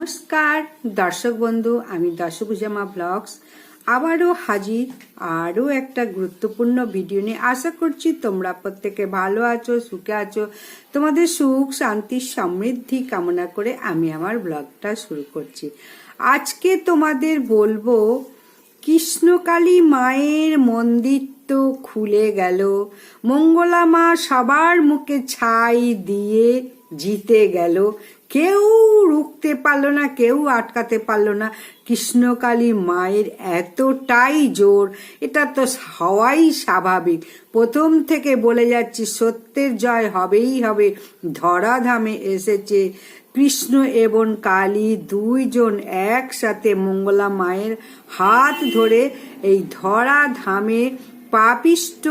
নমস্কার, দর্শক বন্ধু, আমি দর্শকুজামা ব্লগস। আবারও হাজির, আরও একটা গুরুত্বপূর্ণ ভিডিও নিয়ে আশা করছি তোমরা প্রত্যেকে ভালো আছো, সুখে আছো। তোমাদের সুখ, শান্তি, সমৃদ্ধি কামনা করে আমি আমার ব্লগটা শুরু করছি। আজকে তোমাদের বলব, কৃষ্ণকালী মায়ের মন্দির তো খুলে গেল। মঙ্গলা মা সবার মুখে ছাই দিয়ে জিতে গেল। কেউ রুখতে পারল না, কেউ আটকাতে পারল না। কৃষ্ণকালী মায়ের এতটাই জোর, এটা তো হওয়াই স্বাভাবিক। প্রথম থেকে বলে যাচ্ছি, সত্যের জয় হবেই হবে। ধরাধামে এসেছে কৃষ্ণ এবং কালী দুইজন একসাথে মঙ্গলা মায়ের হাত ধরে এই ধরা ধামে পাপিষ্ট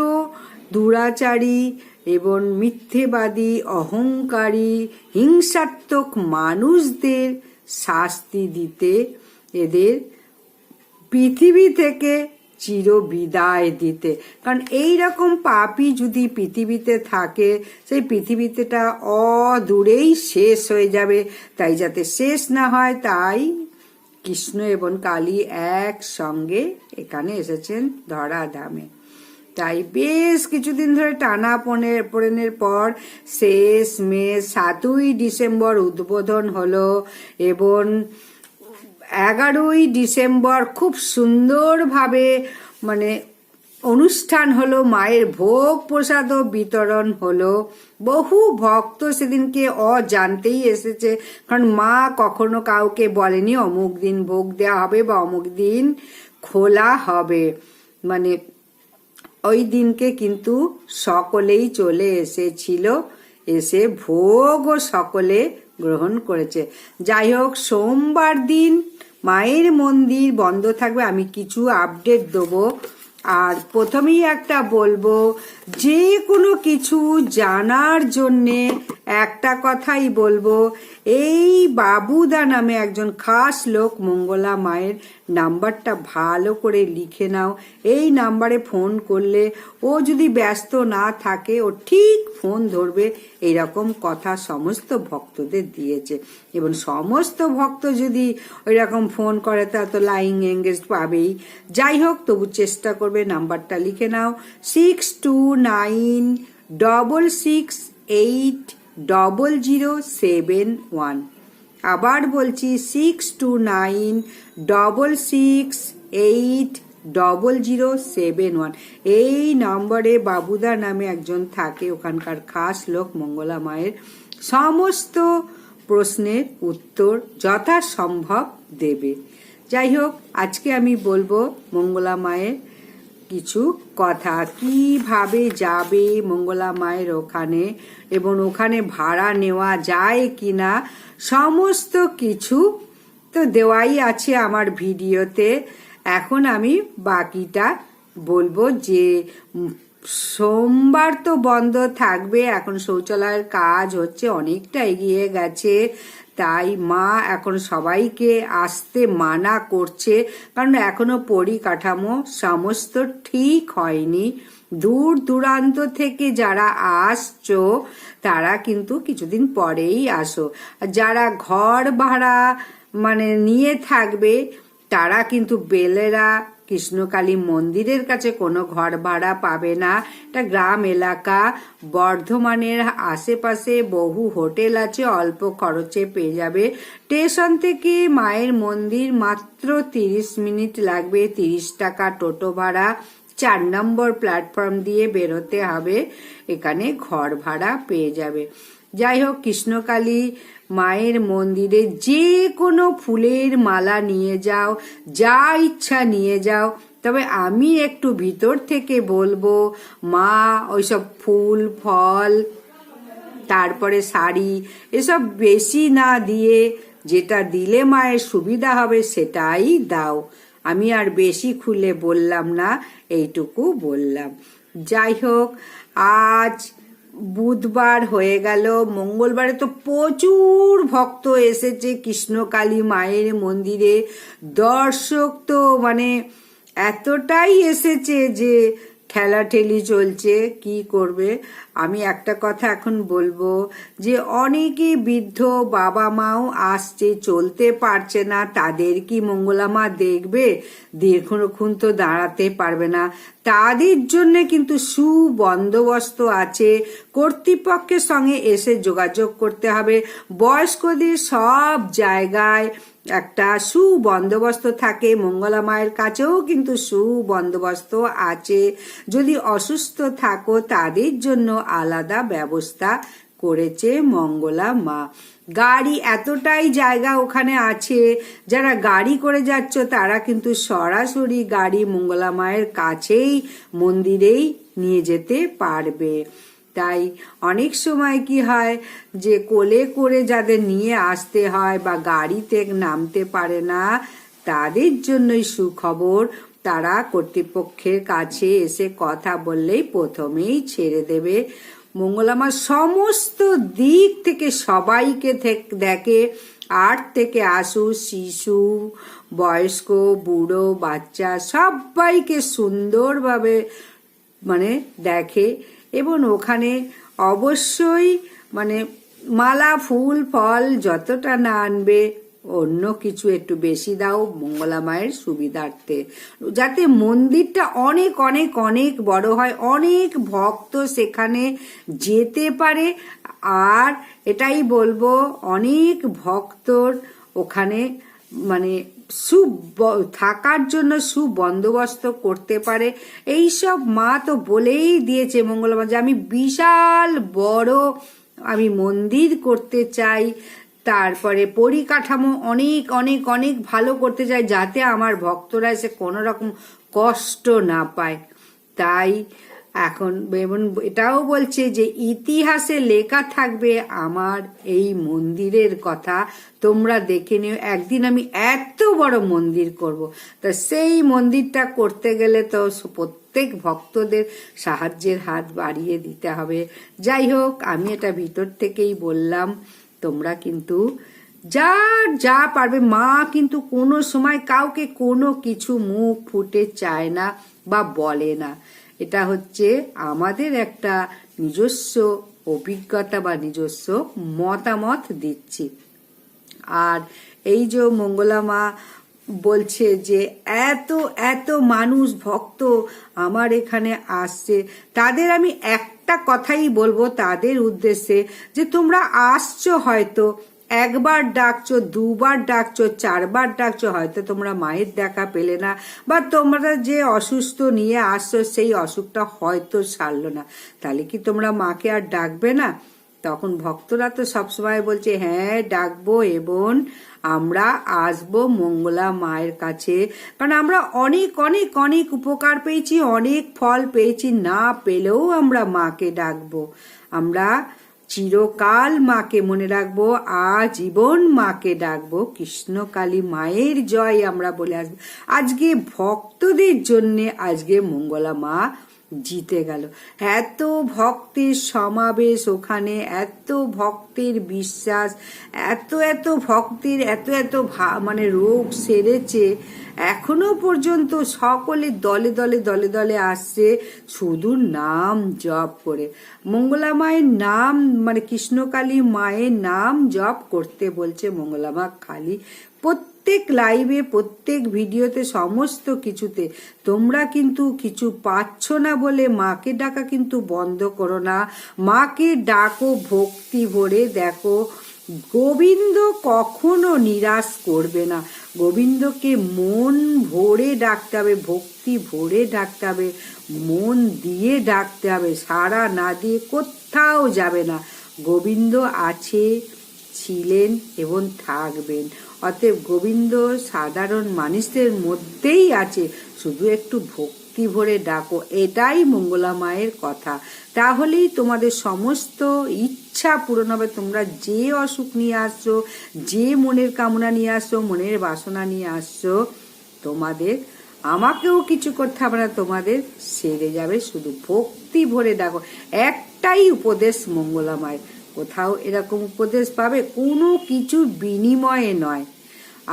দুরাচারী এবং মিথ্যেবাদী, অহংকারী, হিংসাত্মক মানুষদের শাস্তি দিতে এদের পৃথিবী থেকে চির বিদায় দিতে। কারণ এই রকম পাপই যদি পৃথিবীতে থাকে, সেই পৃথিবীতেটা অদূরেই শেষ হয়ে যাবে। তাই যাতে শেষ না হয়, তাই কৃষ্ণ এবং কালী একসঙ্গে এখানে এসেছেন ধরা ধামে তাই বেশ কিছুদিন ধরে টানা পনে পড়েনের পর শেষ মে সাতই ডিসেম্বর উদ্বোধন হলো এবং এগারোই ডিসেম্বর খুব সুন্দরভাবে মানে অনুষ্ঠান হলো, মায়ের ভোগ প্রসাদও বিতরণ হলো। বহু ভক্ত সেদিনকে অজানতেই এসেছে, কারণ মা কখনো কাউকে বলেনি অমুক দিন ভোগ দেওয়া হবে বা অমুক দিন খোলা হবে। মানে ওই দিনকে কিন্তু সকলেই চলে এসেছিল, এসে ভোগও সকলে গ্রহণ করেছে। যাই হোক, সোমবার দিন মায়ের মন্দির বন্ধ থাকবে, আমি কিছু আপডেট দেবো। আর প্রথমেই একটা বলব, যে কোনো কিছু জানার জন্যে একটা কথাই বলব এই বাবুদা নামে একজন খাস লোক মঙ্গলা মায়ের নাম্বারটা ভালো করে লিখে নাও। এই নাম্বারে ফোন করলে ও যদি ব্যস্ত না থাকে, ও ঠিক ফোন ধরবে, এরকম কথা সমস্ত ভক্তদের দিয়েছে। এবং সমস্ত ভক্ত যদি ওই রকম ফোন করে, তা তো লাইং এঙ্গেজ পাবেই। যাই হোক, তবু চেষ্টা করবে নাম্বারটা লিখে নাও। Six two nine double six eight double zero seven one আবার বলছি six two nine double six eight double zero seven one এই নম্বরে বাবুদা নামে একজন থাকে, ওখানকার খাস লোক মঙ্গলা মায়ের। সমস্ত প্রশ্নের উত্তর যথাসম্ভব দেবে। যাই হোক, আজকে আমি বলব মঙ্গলা মায়ের কিছু কথা। কীভাবে যাবে মঙ্গলা মায়ের ওখানে এবং ওখানে ভাড়া নেওয়া যায় কিনা সমস্ত কিছু তো দেওয়াই আছে আমার ভিডিওতে। এখন আমি বাকিটা বলব যে সোমবার তো বন্ধ থাকবে। এখন শৌচালয়ের কাজ হচ্ছে, অনেকটা এগিয়ে গেছে। তাই মা এখন সবাইকে আসতে মানা করছে, কারণ এখনও পরিকাঠামো সমস্ত ঠিক হয়নি। দূর দূরান্ত থেকে যারা আসছো, তারা কিন্তু কিছুদিন পরেই আসো। যারা ঘর ভাড়া মানে নিয়ে থাকবে তারা কিন্তু বেলেরা, কৃষ্ণকালী মন্দিরের কাছে কোনো ঘর ভাড়া পাবে না। এটা গ্রাম এলাকা, বর্ধমানের আশেপাশে বহু হোটেল আছে, অল্প খরচে পেয়ে যাবে। স্টেশন থেকে মায়ের মন্দির মাত্র তিরিশ মিনিট লাগবে, তিরিশ টাকা টোটো ভাড়া। চার নম্বর প্ল্যাটফর্ম দিয়ে বেরোতে হবে, এখানে ঘর ভাড়া পেয়ে যাবে। যাই হোক কৃষ্ণকালী মায়ের মন্দিরে যে কোনো ফুলের মালা নিয়ে যাও, যা ইচ্ছা নিয়ে যাও। তবে আমি একটু ভিতর থেকে বলব, মা, ওইসব ফুল, ফল, তারপরে শাড়ি, এসব বেশি না দিয়ে যেটা দিলে মায়ের সুবিধা হবে সেটাই দাও। আমি আর বেশি খুলে বললাম না, এইটুকু বললাম। যাই হোক আজ বুধবার হয়ে গেল। মঙ্গলবারে তো প্রচুর ভক্ত এসেছে কৃষ্ণকালী মায়ের মন্দিরে। দর্শক তো মানে এতটাই এসেছে যে ঠেলাঠেলি চলছে, কি করবে? আমি একটা কথা এখন বলব যে অনেকে বৃদ্ধ বাবা মাও আসছে, চলতে পারছে না, তাদের কি মঙ্গলা মা দেখবে? দীর্ঘক্ষণ তো দাঁড়াতে পারবে না। তাদের জন্য কিন্তু সুবন্দোবস্ত আছে। কর্তৃপক্ষের সঙ্গে এসে যোগাযোগ করতে হবে। বয়স্কদের সব জায়গায় একটা সুবন্দোবস্ত থাকে। মঙ্গলা মায়ের কাছেও কিন্তু সুবন্দোবস্ত আছে। যদি অসুস্থ থাকো, তাদের জন্য আলাদা ব্যবস্থা করেছে মঙ্গলা মা। গাড়ি এতটাই জায়গা ওখানে আছে, যারা গাড়ি করে যাচ্ছ তারা কিন্তু সরাসরি গাড়ি মঙ্গলা মায়ের কাছেই মন্দিরেই নিয়ে যেতে পারবে। তাই অনেক সময় কি হয় যে কোলে করে যাদের নিয়ে আসতে হয় বা গাড়িতে নামতে পারে না, তাদের জন্যই সুখবর। তারা কর্তৃপক্ষের কাছে এসে কথা বললেই প্রথমেই ছেড়ে দেবে। মঙ্গলামা সমস্ত দিক থেকে সবাইকে দেখে আট থেকে আসু শিশু, বয়স্ক, বুড়ো, বাচ্চা সবাইকে সুন্দরভাবে মানে দেখে এবং ওখানে অবশ্যই মানে মালা, ফুল, ফল যতটা না আনবে অন্য কিছু একটু বেশি দাও মঙ্গলা মায়ের সুবিধার্থে। যাতে মন্দিরটা অনেক অনেক অনেক বড় হয়, অনেক ভক্ত সেখানে যেতে পারে। আর এটাই বলব, অনেক ভক্তর ওখানে মানে সু থাকার জন্য সুবন্দোবস্ত করতে পারে। এই সব মা তো বলেই দিয়েছে মঙ্গলমা যে আমি বিশাল বড়, আমি মন্দির করতে চাই। তারপরে পরিকাঠামো অনেক অনেক অনেক ভালো করতে চাই যাতে আমার ভক্তরা এসে কোনো রকম কষ্ট না পায়। তাই এখন এবং এটাও বলছে যে ইতিহাসে লেখা থাকবে আমার এই মন্দিরের কথা। তোমরা দেখে নিও, একদিন আমি এত বড় মন্দির করব। তা সেই মন্দিরটা করতে গেলে তো প্রত্যেক ভক্তদের সাহায্যের হাত বাড়িয়ে দিতে হবে। যাই হোক, আমি এটা ভিতর থেকেই বললাম। তোমরা কিন্তু যার যা পারবে, মা কিন্তু কোনো সময় কাউকে কোনো কিছু মুখ ফুটে চায় না বা বলে না। এটা হচ্ছে আমাদের একটা নিজস্ব অভিজ্ঞতা বা নিজস্ব মতামত দিচ্ছি। আর এই যে মঙ্গলা মা বলছে যে, এত এত মানুষ ভক্ত আমার এখানে আসছে। তাদের আমি একটা কথাই বলব তাদের উদ্দেশ্যে যে তোমরা আসছো হয়তো, একবার ডাকছো, দুবার ডাকছো, চারবার ডাকছো, হয়তো তোমরা মায়ের দেখা পেলে না বা তোমরা যে অসুস্থ নিয়ে আসছো সেই অসুখটা হয়তো সারলো না। তাহলে কি তোমরা মাকে আর ডাকবে না? তখন ভক্তরা তো সবসময় বলছে হ্যাঁ ডাকবো এবং আমরা আসব মঙ্গলা মায়ের কাছে। কারণ আমরা অনেক অনেক অনেক উপকার পেয়েছি, অনেক ফল পেয়েছি, না পেলেও আমরা মাকে ডাকবো। আমরা চিরকাল মাকে মনে রাখব, আজীবন মাকে ডাকবো। কৃষ্ণকালী মায়ের জয় আমরা বলে আসব। আজকে ভক্তদের জন্যে আজকে মঙ্গলা মা জিতে গেল। এত ভক্তের সমাবেশ ওখানে, এত ভক্তের বিশ্বাস, এত এত ভক্তের, এত এত মানে রোগ সেরেছে, এখনও পর্যন্ত সকলে দলে দলে দলে দলে আসছে শুধু নাম জপ করে। মঙ্গলা মায়ের নাম মানে কৃষ্ণকালী মায়ের নাম জপ করতে বলছে মঙ্গলা মা খালি প্রত্যেক লাইভে প্রত্যেক ভিডিওতে সমস্ত কিছুতে তোমরা কিন্তু কিছু পাচ্ছ না বলে মাকে ডাকা কিন্তু বন্ধ করো না। মাকে ডাকো ভক্তি ভরে, দেখো, গোবিন্দ কখনো নিরাশ করবে না। গোবিন্দকে মন ভরে ডাকতে হবে, ভক্তি ভরে ডাকতে হবে, মন দিয়ে ডাকতে হবে সারা না দিয়ে কোথাও যাবে না। গোবিন্দ আছে ছিলেন এবং থাকবেন। অতএব গোবিন্দ সাধারণ মানুষদের মধ্যেই আছে। শুধু একটু ভক্তি ভরে ডাকো, এটাই মঙ্গলা মায়ের কথা। তাহলেই তোমাদের সমস্ত ইচ্ছা পূরণ হবে। তোমরা যে অসুখ নিয়ে আসছো, যে মনের কামনা নিয়ে আসছো, মনের বাসনা নিয়ে আসছো, তোমাদের, আমাকেও কিছু করতে হবে না, তোমাদের সেরে যাবে। শুধু ভক্তি ভরে ডাকো। একটাই উপদেশ মঙ্গলা মায়ের কোথাও এরকম উপদেশ পাবে? কোনো কিছু বিনিময়ে নয়।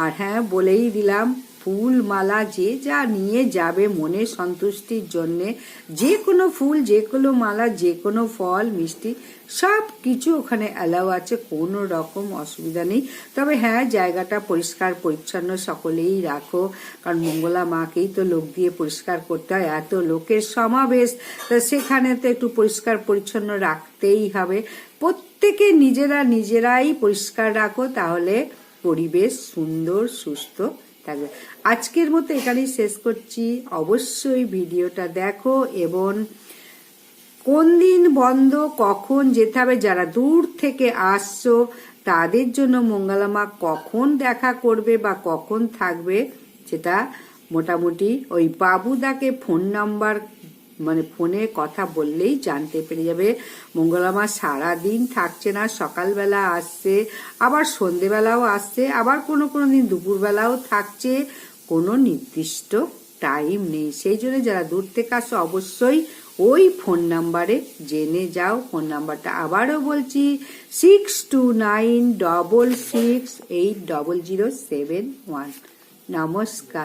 আর হ্যাঁ বলেই দিলাম ফুল মালা যে যা নিয়ে যাবে মনের সন্তুষ্টির জন্যে, যে কোনো ফুল, যে কোনো মালা, যে কোনো ফল, মিষ্টি, সব কিছু ওখানে অ্যালাউ আছে, কোনো রকম অসুবিধা নেই। তবে হ্যাঁ জায়গাটা পরিষ্কার, পরিচ্ছন্ন সকলেই রাখো, কারণ মঙ্গলা মাকেই তো লোক দিয়ে পরিষ্কার করতে হয়, এত লোকের সমাবেশ, তা সেখানে তো একটু পরিষ্কার, পরিচ্ছন্ন রাখতেই হবে। প্রত্যেকে নিজেরা নিজেরাই পরিষ্কার রাখো, তাহলে পরিবেশ সুন্দর, সুস্থ থাকবে। আজকের মতো এখানেই শেষ করছি। অবশ্যই ভিডিওটা দেখো এবং কোন দিন বন্ধ, কখন যেতে হবে, যারা দূর থেকে আসছো, তাদের জন্য মঙ্গলামা কখন দেখা করবে বা কখন থাকবে, সেটা মোটামুটি ওই বাবুদাকে ফোন নাম্বার মানে ফোনে কথা বললেই জানতে পেরে যাবে। মঙ্গলামা সারা দিন থাকছে না, সকালবেলা আসছে, আবার সন্ধেবেলাও আসছে, আবার কোনো কোনো দিন দুপুরবেলাও থাকছে। কোনো নির্দিষ্ট টাইম নেই। সেই জন্য যারা দূর থেকে আসো অবশ্যই ওই ফোন নাম্বারে জেনে যাও। ফোন নাম্বারটা আবারও বলছি six two nine double six eight double zero seven one নমস্কার।